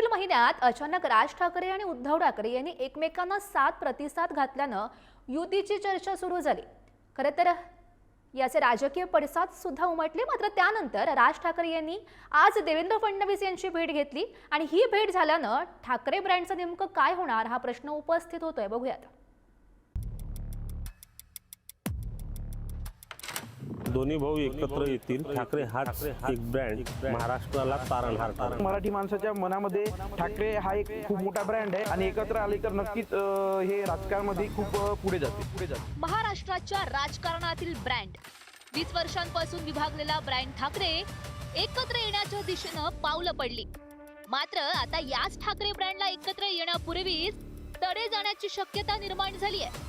April महिन्यात अचानक राज ठाकरे आणि उद्धव ठाकरे यांनी एकमेकांना सात प्रतिसाद घातल्यानं युतीची चर्चा सुरू झाली. खरं तर याचे राजकीय पडसाद सुद्धा उमटले मात्र त्यानंतर राज ठाकरे यांनी आज देवेंद्र फडणवीस यांची भेट घेतली आणि ही भेट झाल्यानं ठाकरे ब्रँडचं नेमकं काय होणार हा प्रश्न उपस्थित होतोय. बघूयात. दोन्ही भाऊ एकत्र येतील. ठाकरे हाच एक ब्रँड महाराष्ट्राला तारणहार ठरेल. मराठी माणसाच्या मनामध्ये ठाकरे हा एक खूप मोठा ब्रँड आहे आणि एकत्र आले तर नक्कीच हे राजकारणामध्ये खूप पुढे जाते पुढे जाते महाराष्ट्राच्या राजकारणातील ब्रँड वीस वर्षांपासून विभागलेला ब्रँड ठाकरे एकत्र येण्याच्या दिशेनं पावलं पडली. मात्र आता याच ठाकरे ब्रँडला एकत्र येण्यापूर्वीच तडे जाण्याची शक्यता निर्माण झाली आहे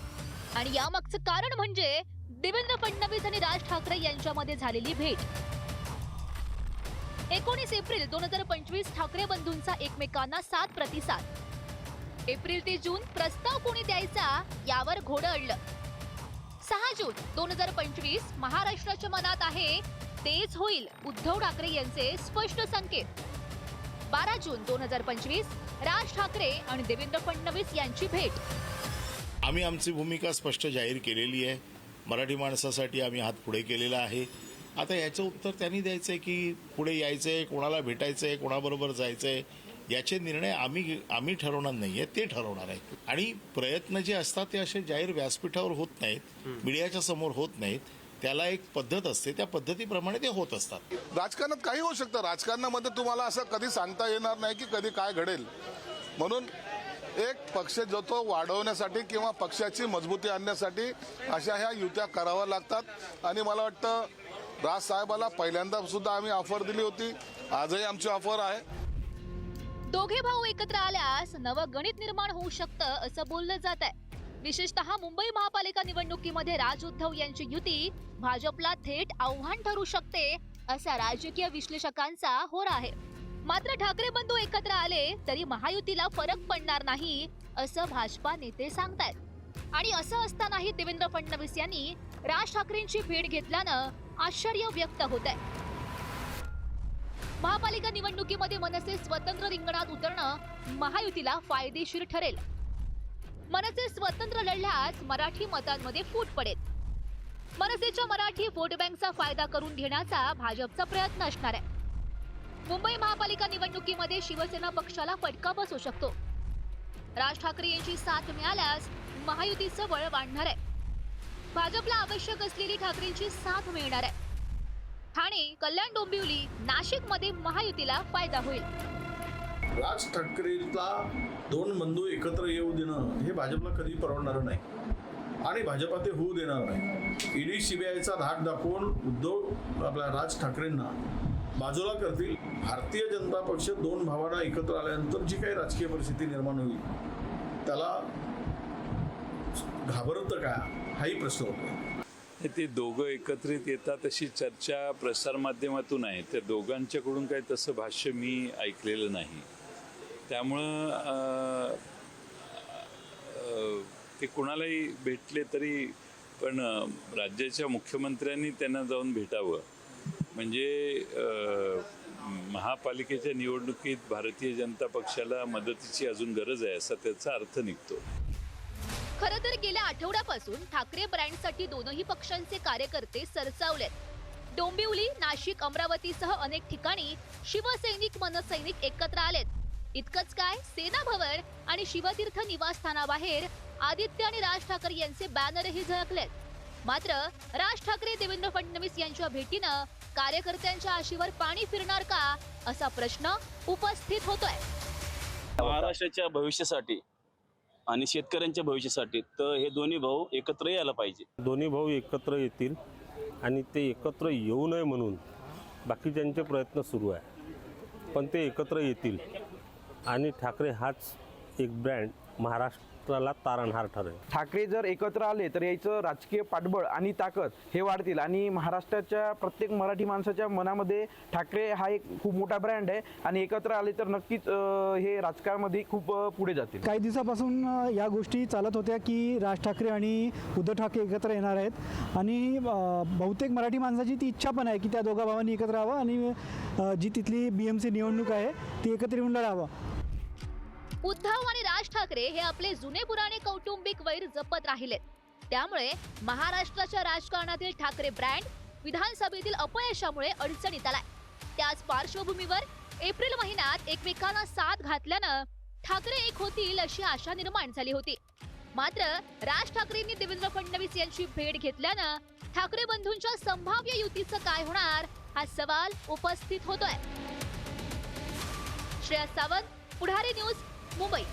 आणि यामागचं कारण म्हणजे देवेंद्र फडणवीस आणि राज ठाकरे यांच्यामध्ये झालेली भेट. एकोणीस एप्रिल दोन हजार पंचवीस ठाकरे बंधूंचा एकमेकांना सात प्रतिसाद. एप्रिल ते जून प्रस्ताव कोणी द्यायचा यावर घोडं अडलं. सहा जून दोन हजार पंचवीस महाराष्ट्राच्या मनात आहे तेच होईल उद्धव ठाकरे यांचे स्पष्ट संकेत. बारा जून दोन हजार पंचवीस राज ठाकरे आणि देवेंद्र फडणवीस यांची भेट. आम्ही आमची भूमिका स्पष्ट जाहीर केलेली आहे. मराठी माणसासाठी आम्ही हात पुढे केलेला आहे. आता याचं उत्तर त्यांनी द्यायचं आहे की पुढे यायचं आहे कोणाला भेटायचं आहे कोणाबरोबर जायचं आहे याचे निर्णय आम्ही आम्ही ठरवणार नाही आहे ते ठरवणार आहे आणि प्रयत्न जे असतात ते असे जाहीर व्यासपीठावर होत नाहीत मीडियाच्या समोर होत नाहीत. त्याला एक पद्धत असते त्या पद्धतीप्रमाणे ते होत असतात. राजकारणात काही होऊ शकतं. राजकारणामध्ये तुम्हाला असं कधी सांगता येणार नाही की कधी काय घडेल. म्हणून एक पक्ष जो तो वाढवण्यासाठी किंवा पक्षाची मजबूती आणण्यासाठी अशा ह्या युत्या कराव्या लागतात. आणि मला वाटतं राज साहेबाला पहिल्यांदा सुद्धा आम्ही ऑफर दिली होती. आजही आमची ऑफर आहे. दोघे भाऊ एकत्र आल्यास नवं गणित निर्माण होऊ शकतं असं बोललं जात आहे विशेषतः मुंबई महापालिका निवडणुकीमध्ये राज उद्धव यांची युती भाजपला थेट आव्हान ठरू शकते असा राजकीय विश्लेषकांचा होर आहे. मात्र ठाकरे बंधू एकत्र आले तरी महायुतीला फरक पडणार नाही असं भाजपा नेते सांगतायत. आणि असं असतानाही देवेंद्र फडणवीस यांनी राज ठाकरेंची भेट घेतल्यानं आश्चर्य व्यक्त होत आहे महापालिका निवडणुकीमध्ये मनसे स्वतंत्र रिंगणात उतरणं महायुतीला फायदेशीर ठरेल. मनसे स्वतंत्र लढल्यास मराठी मतांमध्ये फूट पडेल. मनसेच्या मराठी वोट बँकचा फायदा करून घेण्याचा भाजपचा प्रयत्न असणार आहे. मुंबई महापालिका निवडणुकीमध्ये शिवसेना पक्षाला फटका बसू शकतो. राज ठाकरे यांची साथ मिळाल्यास महायुतीचं बळ वाढणार आहे. भाजपला आवश्यक असलेली ठाकरेंची साथ मिळणार आहे. ठाणे कल्याण डोंबिवली नाशिकमध्ये महायुतीला फायदा होईल. राज ठाकरेला दोन बंधू एकत्र येऊ देणं हे भाजपला कधी परवडणार नाही. आणि भाजपा ते होऊ देणार नाही. ईडी सीबीआयचा धाक दाखवून उद्धव आपल्या राज ठाकरेंना बाजूला करतील. भारतीय जनता पक्ष दोन भावांना एकत्र आल्यानंतर जी काही राजकीय परिस्थिती निर्माण होईल त्याला घाबरतं का? हाही प्रश्न होतो. ते दोघं एकत्रित येतात अशी चर्चा प्रसारमाध्यमातून आहे. त्या दोघांच्याकडून काही तसं भाष्य मी ऐकलेलं नाही. त्यामुळं ते कुणालाही भेटले तरी पण राज्याच्या मुख्यमंत्र्यांनी त्यांना जाऊन भेटावं. म्हणजे महापालिकेच्या निवडणुकीत भारतीय जनता पक्षाला मदतीची अजून गरज आहे असा त्याचा अर्थ निघतो. खर तर गेल्या आठवड्यापासून ठाकरे ब्रँडसाठी दोनही पक्षांचे कार्यकर्ते सरसावलेत. डोंबिवली नाशिक अमरावतीसह अनेक ठिकाणी शिवसैनिक मनसैनिक एकत्र आलेत. इतकंच काय सेना भवन आणि शिवतीर्थ निवासस्थानाबाहेर आदित्य आणि राज ठाकरे यांचे बॅनरही झळकलेत. मात्र राज ठाकरे देवेंद्र फडणवीस यांच्या भेटीनं कार्यकर्त्यांच्या आशीवर पाणी फिरणार का असा प्रश्न उपस्थित होतोय. महाराष्ट्राच्या भविष्यासाठी आणि शेतकऱ्यांच्या भविष्यासाठी तर हे दोन्ही भाऊ एकत्र यायला पाहिजे. दोन्ही भाऊ एकत्र येतील आणि ते एकत्र येऊ नये म्हणून बाकीच्यांचे प्रयत्न सुरू आहे. पण ते एकत्र येतील. आणि ठाकरे हाच एक ब्रँड महाराष्ट्र महाराष्ट्राला तारणहार ठरेल. ठाकरे जर एकत्र आले तर याचं राजकीय पाठबळ आणि ताकद हे वाढतील. आणि महाराष्ट्राच्या प्रत्येक मराठी माणसाच्या मनामध्ये ठाकरे हा एक खूप मोठा ब्रँड आहे. आणि एकत्र आले तर नक्कीच हे राजकारणामध्ये खूप पुढे जातील. काही दिवसापासून या गोष्टी चालत होत्या की राज ठाकरे आणि उद्धव ठाकरे एकत्र येणार आहेत. आणि बहुतेक मराठी माणसाची ती इच्छा पण आहे की त्या दोघा भावांनी एकत्र राहावं आणि जी तिथली बी एम सी निवडणूक आहे ती एकत्र येऊन लढावं. उद्धव आणि राज ठाकरे हे आपले जुने पुराणे कौटुंबिक वैर जपत राहिलेत. त्यामुळे महाराष्ट्राच्या राजकारणातील ठाकरे ब्रँड विधानसभेतील अपयशामुळे अडचणीत आलाय. त्याच पार्श्वभूमीवर एप्रिल महिन्यात एकमेकांना साथ घातल्यानं ठाकरे एक होतील अशी आशा निर्माण झाली होती. मात्र राज ठाकरेंनी देवेंद्र फडणवीस यांची भेट घेतल्यानं ठाकरे बंधूंच्या संभाव्य युतीचं काय होणार हा सवाल उपस्थित होतोय. श्रेया सावंत पुढारी न्यूज मुंबई